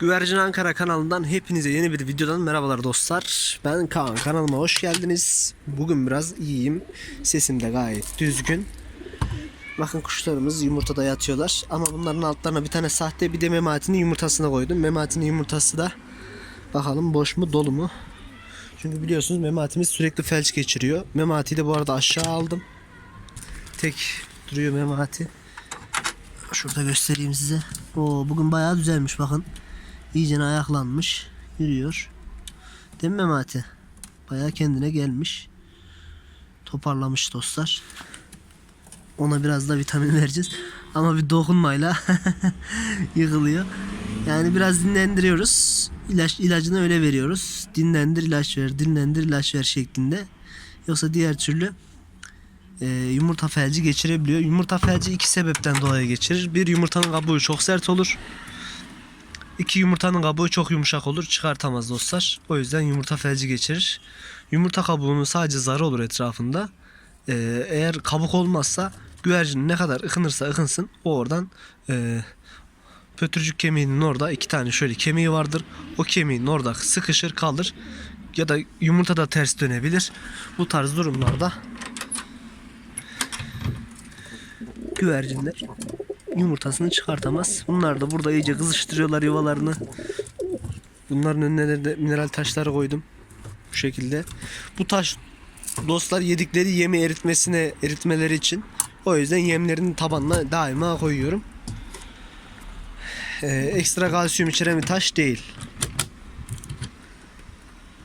Güvercin Ankara kanalından hepinize yeni bir videodan merhabalar dostlar. Ben Kaan kanalıma hoş geldiniz. Bugün biraz iyiyim. Sesim de gayet düzgün. Bakın kuşlarımız yumurtada yatıyorlar. Ama bunların altlarına bir tane sahte bir de Memati'nin yumurtasını koydum. Memati'nin yumurtası da bakalım boş mu dolu mu. Çünkü biliyorsunuz Memati'miz sürekli felç geçiriyor. Memati'yi de bu arada aşağı aldım. Tek duruyor Memati. Şurada göstereyim size. Oo, bugün bayağı düzelmiş bakın. İyice ayaklanmış. Yürüyor. Değil mi Memati? Bayağı kendine gelmiş. Toparlamış dostlar. Ona biraz da vitamin vereceğiz. Ama bir dokunmayla yıkılıyor. Yani biraz dinlendiriyoruz. İlaç, ilacını öyle veriyoruz. Dinlendir ilaç ver, dinlendir ilaç ver şeklinde. Yoksa diğer türlü e, yumurta felci geçirebiliyor. Yumurta felci iki sebepten dolayı geçirir. Bir yumurtanın kabuğu çok sert olur. İki yumurtanın kabuğu çok yumuşak olur. Çıkartamaz dostlar. O yüzden yumurta felci geçirir. Yumurta kabuğunun sadece zarı olur etrafında. Ee, eğer kabuk olmazsa güvercin ne kadar ıkınırsa ıkınsın o oradan e, pötürcük kemiğinin orada iki tane şöyle kemiği vardır. O kemiğin orada sıkışır kalır. Ya da yumurta da ters dönebilir. Bu tarz durumlarda güvercinler yumurtasını çıkartamaz. Bunlar da burada iyice kızıştırıyorlar yuvalarını. Bunların önüne de mineral taşları koydum. Bu şekilde. Bu taş dostlar yedikleri yemi eritmesine eritmeleri için. O yüzden yemlerin tabanına daima koyuyorum. Ee, ekstra kalsiyum içeren bir taş değil.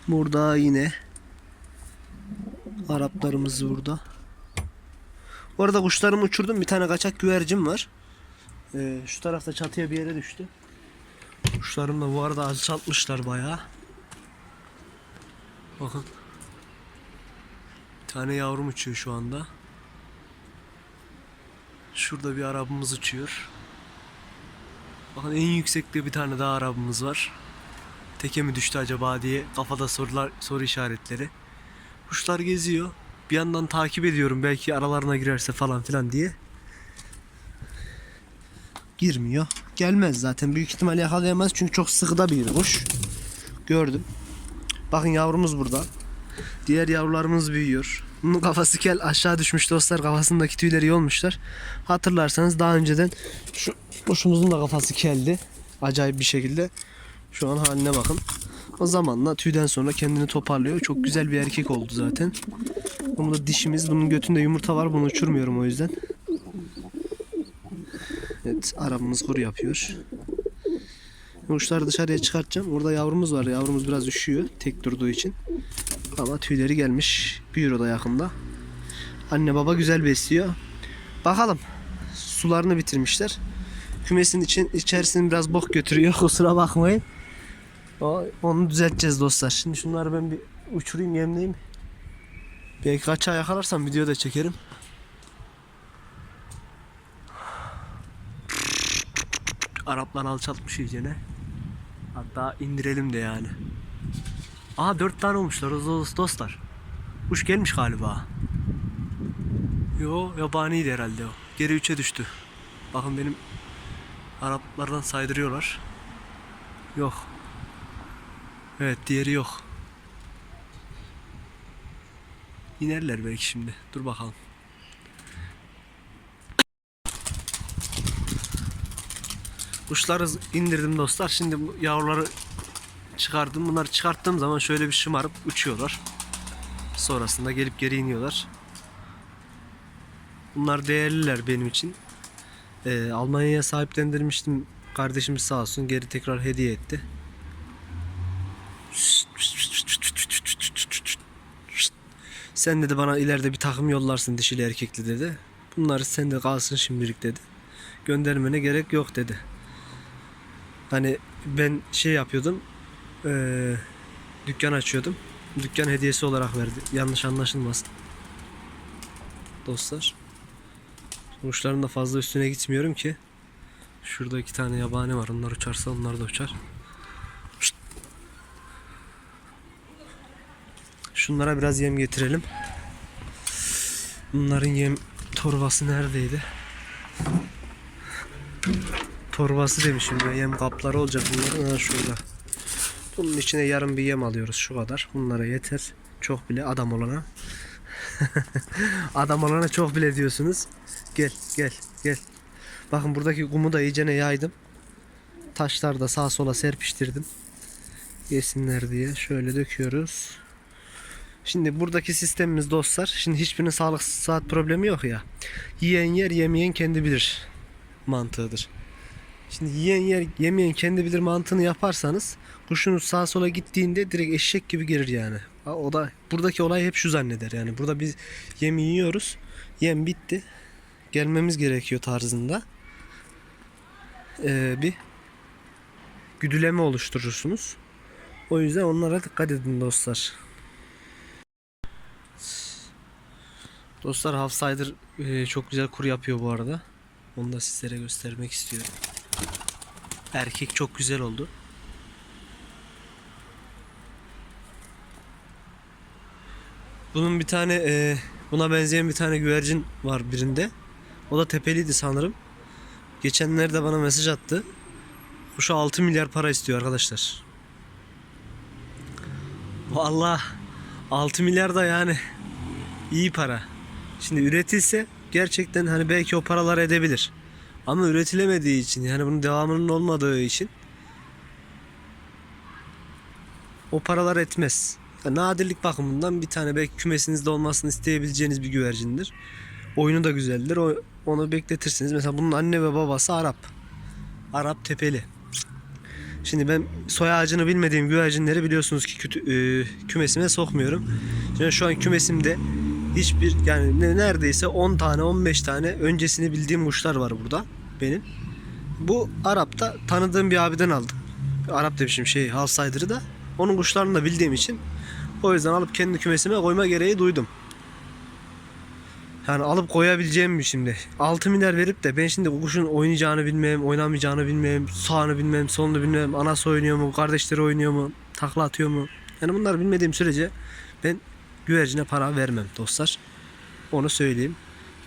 Burada yine Araplarımız burada. Bu arada kuşlarımı uçurdum. Bir tane kaçak güvercin var. Ee, şu tarafta çatıya bir yere düştü. Kuşlarım da bu arada alçaltmışlar bayağı. Bakın. Bir tane yavrum uçuyor şu anda. Şurada bir arabamız uçuyor. Bakın en yüksekte bir tane daha arabamız var. Teke mi düştü acaba diye kafada sorular soru işaretleri. Kuşlar geziyor. Bir yandan takip ediyorum belki aralarına girerse falan filan diye. Girmiyor. Gelmez zaten. Büyük ihtimal yakalayamaz çünkü çok sıkıda bir kuş. Gördüm. Bakın yavrumuz burada. Diğer yavrularımız büyüyor. Bunun kafası kel aşağı düşmüş dostlar. Kafasındaki tüyleri yolmuşlar. Hatırlarsanız daha önceden şu kuşumuzun da kafası keldi. Acayip bir şekilde. Şu an haline bakın. O zamanla tüyden sonra kendini toparlıyor. Çok güzel bir erkek oldu zaten. Bunun da dişimiz. Bunun götünde yumurta var. Bunu uçurmuyorum o yüzden. Evet arabamız kuru yapıyor. Kuşları dışarıya çıkartacağım. Orada yavrumuz var. Yavrumuz biraz üşüyor tek durduğu için. Ama tüyleri gelmiş. Büyür o da yakında. Anne baba güzel besliyor. Bakalım. Sularını bitirmişler. Kümesin için içerisini biraz bok götürüyor. Kusura bakmayın. O, onu düzelteceğiz dostlar. Şimdi şunları ben bir uçurayım yemleyeyim. Belki kaçağı yakalarsam video da çekerim. Araplar alçaltmış iyicene. Hatta indirelim de yani. Aha dört tane olmuşlar dostlar. Kuş gelmiş galiba. Yo yabaniydi herhalde o. Geri üçe düştü. Bakın benim Araplardan saydırıyorlar. Yok. Evet diğeri yok. İnerler belki şimdi. Dur bakalım. Kuşları indirdim dostlar. Şimdi yavruları çıkardım. Bunları çıkarttığım zaman şöyle bir şımarıp uçuyorlar. Sonrasında gelip geri iniyorlar. Bunlar değerliler benim için. Ee, Almanya'ya sahiplendirmiştim. Kardeşimiz sağ olsun geri tekrar hediye etti. Sen dedi bana ileride bir takım yollarsın dişili erkekli dedi. Bunları sen de kalsın şimdilik dedi. Göndermene gerek yok dedi. Hani ben şey yapıyordum. eee, dükkan açıyordum. Dükkan hediyesi olarak verdi. Yanlış anlaşılmasın. Dostlar. Kuşların da fazla üstüne gitmiyorum ki. Şurada iki tane yabani var. Onlar uçarsa onlar da uçar. Şunlara biraz yem getirelim. Bunların yem torbası neredeydi? Torbası demişim ya. Yem kapları olacak bunların. Ha şurada. Bunun içine yarım bir yem alıyoruz şu kadar. Bunlara yeter. Çok bile adam olana. adam olana çok bile diyorsunuz. Gel gel gel. Bakın buradaki kumu da iyicene yaydım. Taşlar da sağa sola serpiştirdim. Yesinler diye. Şöyle döküyoruz. Şimdi buradaki sistemimiz dostlar. Şimdi hiçbirinin sağlık saat problemi yok ya. Yiyen yer yemeyen kendi bilir mantığıdır. Şimdi yiyen yer yemeyen kendi bilir mantığını yaparsanız kuşunuz sağa sola gittiğinde direkt eşek gibi gelir yani. O da buradaki olay hep şu zanneder yani. Burada biz yemi yiyoruz. Yem bitti. Gelmemiz gerekiyor tarzında. Ee, bir güdüleme oluşturursunuz. O yüzden onlara dikkat edin dostlar. Dostlar Half Cider e, çok güzel kur yapıyor bu arada. Onu da sizlere göstermek istiyorum. Erkek çok güzel oldu. Bunun bir tane e, buna benzeyen bir tane güvercin var birinde. O da tepeliydi sanırım. Geçenlerde bana mesaj attı. Kuşa 6 milyar para istiyor arkadaşlar. Vallahi 6 milyar da yani iyi para. Şimdi üretilse gerçekten hani belki o paralar edebilir. Ama üretilemediği için yani bunun devamının olmadığı için o paralar etmez. Ya nadirlik bakımından bir tane belki kümesinizde olmasını isteyebileceğiniz bir güvercindir. Oyunu da güzeldir. O, onu bekletirsiniz. Mesela bunun anne ve babası Arap. Arap tepeli. Şimdi ben soy ağacını bilmediğim güvercinleri biliyorsunuz ki kütü, e, kümesime sokmuyorum. Şimdi şu an kümesimde hiçbir yani ne- neredeyse 10 tane 15 tane öncesini bildiğim kuşlar var burada benim. Bu Arap'ta tanıdığım bir abiden aldım. Arap demişim şey Halsider'ı da. Onun kuşlarını da bildiğim için o yüzden alıp kendi kümesime koyma gereği duydum. Yani alıp koyabileceğim bir şimdi. 6 milyar verip de ben şimdi bu kuşun oynayacağını bilmem, oynamayacağını bilmem, sağını bilmem, solunu bilmem, anası oynuyor mu, kardeşleri oynuyor mu, takla atıyor mu? Yani bunları bilmediğim sürece ben güvercine para vermem dostlar. Onu söyleyeyim.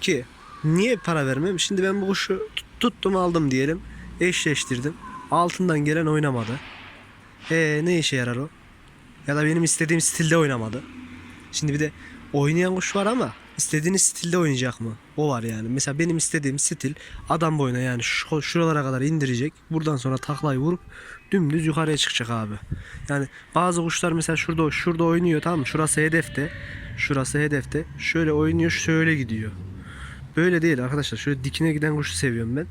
Ki niye para vermem? Şimdi ben bu kuşu tut- tuttum aldım diyelim. Eşleştirdim. Altından gelen oynamadı. E ne işe yarar o? Ya da benim istediğim stilde oynamadı. Şimdi bir de oynayan kuş var ama istediğiniz stilde oynayacak mı? O var yani. Mesela benim istediğim stil adam boyuna yani şu, şuralara kadar indirecek. Buradan sonra taklayı vurup dümdüz yukarıya çıkacak abi. Yani bazı kuşlar mesela şurada şurada oynuyor tamam mı? Şurası hedefte. Şurası hedefte. Şöyle oynuyor şöyle gidiyor. Böyle değil arkadaşlar. Şöyle dikine giden kuşu seviyorum ben.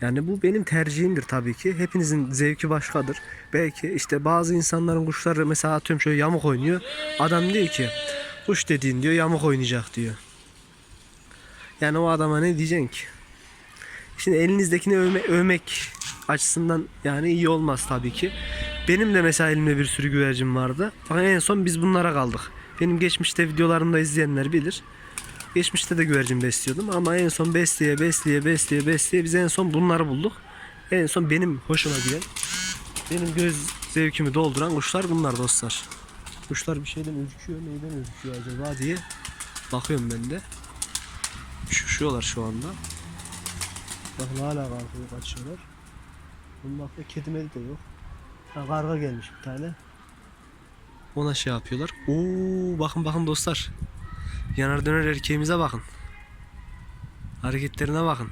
Yani bu benim tercihimdir tabii ki. Hepinizin zevki başkadır. Belki işte bazı insanların kuşları mesela atıyorum şöyle yamuk oynuyor. Adam diyor ki kuş dediğin diyor yamuk oynayacak diyor. Yani o adama ne diyeceksin ki? Şimdi elinizdekini övme, övmek açısından yani iyi olmaz tabii ki. Benim de mesela elimde bir sürü güvercin vardı. Fakat en son biz bunlara kaldık. Benim geçmişte videolarımda izleyenler bilir. Geçmişte de güvercin besliyordum ama en son besleye besleye besleye besleye biz en son bunları bulduk. En son benim hoşuma giden, benim göz zevkimi dolduran kuşlar bunlar dostlar. Kuşlar bir şeyden ürküyor, neyden ürküyor acaba diye bakıyorum ben de. Üşüşüyorlar şu anda. Bakın hala kalkıyor kaçıyorlar. Bunun bakta kedi medi de yok. Ha, karga gelmiş bir tane. Ona şey yapıyorlar. Oo bakın bakın dostlar. Yanar döner erkeğimize bakın. Hareketlerine bakın.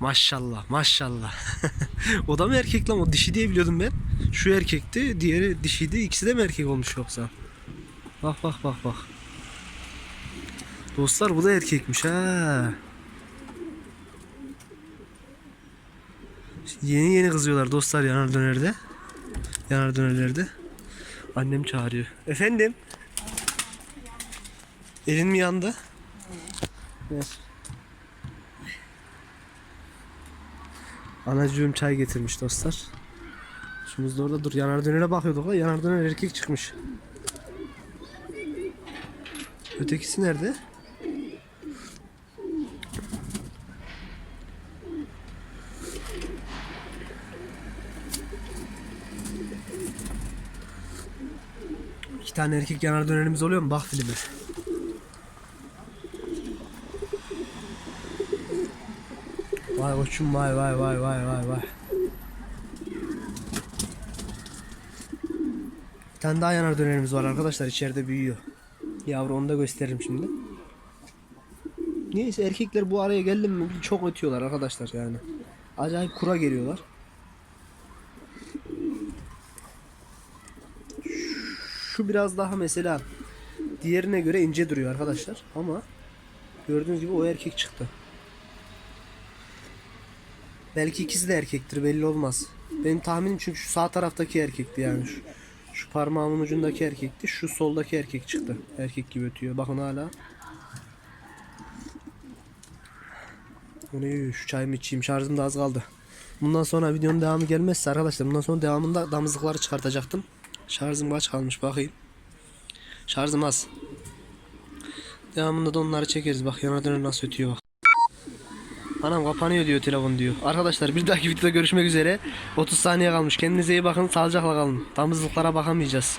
Maşallah maşallah. o da mı erkek lan? O dişi diye biliyordum ben. Şu erkekti, diğeri dişiydi. İkisi de mi erkek olmuş yoksa? Bak bak bak bak. Dostlar bu da erkekmiş ha. Yeni yeni kızıyorlar dostlar yanar dönerde. Yanar dönerlerde. Annem çağırıyor. Efendim? Elin mi yandı? Ver. Anacığım çay getirmiş dostlar. Şumuz da orada dur. Yanar dönere bakıyorduk. la. Yanar döner erkek çıkmış. Ötekisi nerede? İki tane erkek yanar dönerimiz oluyor mu? Bak filmi. Vay koçum vay vay vay vay vay vay. Bir tane daha yanar dönerimiz var arkadaşlar içeride büyüyor. Yavru onu da gösteririm şimdi. Neyse erkekler bu araya geldi mi çok ötüyorlar arkadaşlar yani. Acayip kura geliyorlar. Şu biraz daha mesela diğerine göre ince duruyor arkadaşlar ama gördüğünüz gibi o erkek çıktı. Belki ikisi de erkektir belli olmaz. Benim tahminim çünkü şu sağ taraftaki erkekti yani şu, şu parmağımın ucundaki erkekti. Şu soldaki erkek çıktı. Erkek gibi ötüyor. Bakın hala. Onu şu çayımı içeyim. Şarjım da az kaldı. Bundan sonra videonun devamı gelmezse arkadaşlar bundan sonra devamında damızlıkları çıkartacaktım. Şarjım kaç kalmış bakayım. Şarjım az. Devamında da onları çekeriz. Bak yana döner nasıl ötüyor bak. Anam kapanıyor diyor telefon diyor. Arkadaşlar bir dahaki videoda görüşmek üzere. 30 saniye kalmış. Kendinize iyi bakın. Sağlıcakla kalın. Damızlıklara bakamayacağız.